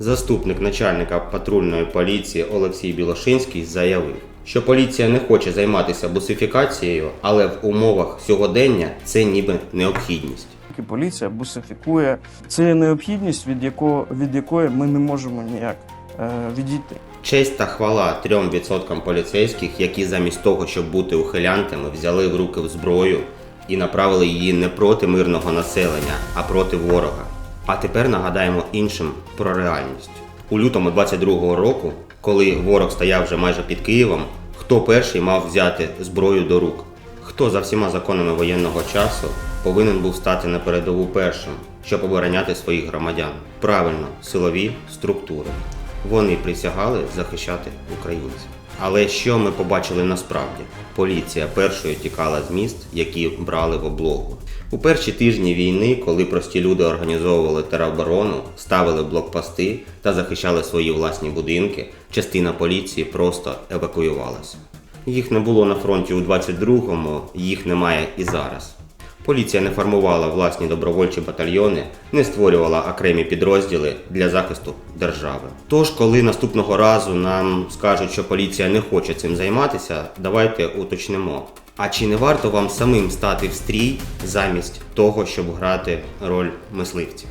Заступник начальника патрульної поліції Олексій Білошинський заявив, що поліція не хоче займатися бусифікацією, але в умовах сьогодення це ніби необхідність. І поліція бусифікує. Це необхідність, від, якого, від якої ми не можемо ніяк е, відійти. Честь та хвала трьом відсоткам поліцейських, які замість того, щоб бути ухилянтами, взяли в руки в зброю і направили її не проти мирного населення, а проти ворога. А тепер нагадаємо іншим про реальність. У лютому 22-го року, коли ворог стояв вже майже під Києвом, хто перший мав взяти зброю до рук? Хто за всіма законами воєнного часу повинен був стати на передову першим, щоб обороняти своїх громадян? Правильно, силові структури. Вони присягали захищати українців. Але що ми побачили насправді? Поліція першою тікала з міст, які брали в облогу. У перші тижні війни, коли прості люди організовували тероборону, ставили блокпости та захищали свої власні будинки, частина поліції просто евакуювалася. Їх не було на фронті у 22-му, їх немає і зараз. Поліція не формувала власні добровольчі батальйони, не створювала окремі підрозділи для захисту держави. Тож, коли наступного разу нам скажуть, що поліція не хоче цим займатися, давайте уточнимо. А чи не варто вам самим стати в стрій замість того, щоб грати роль мисливців?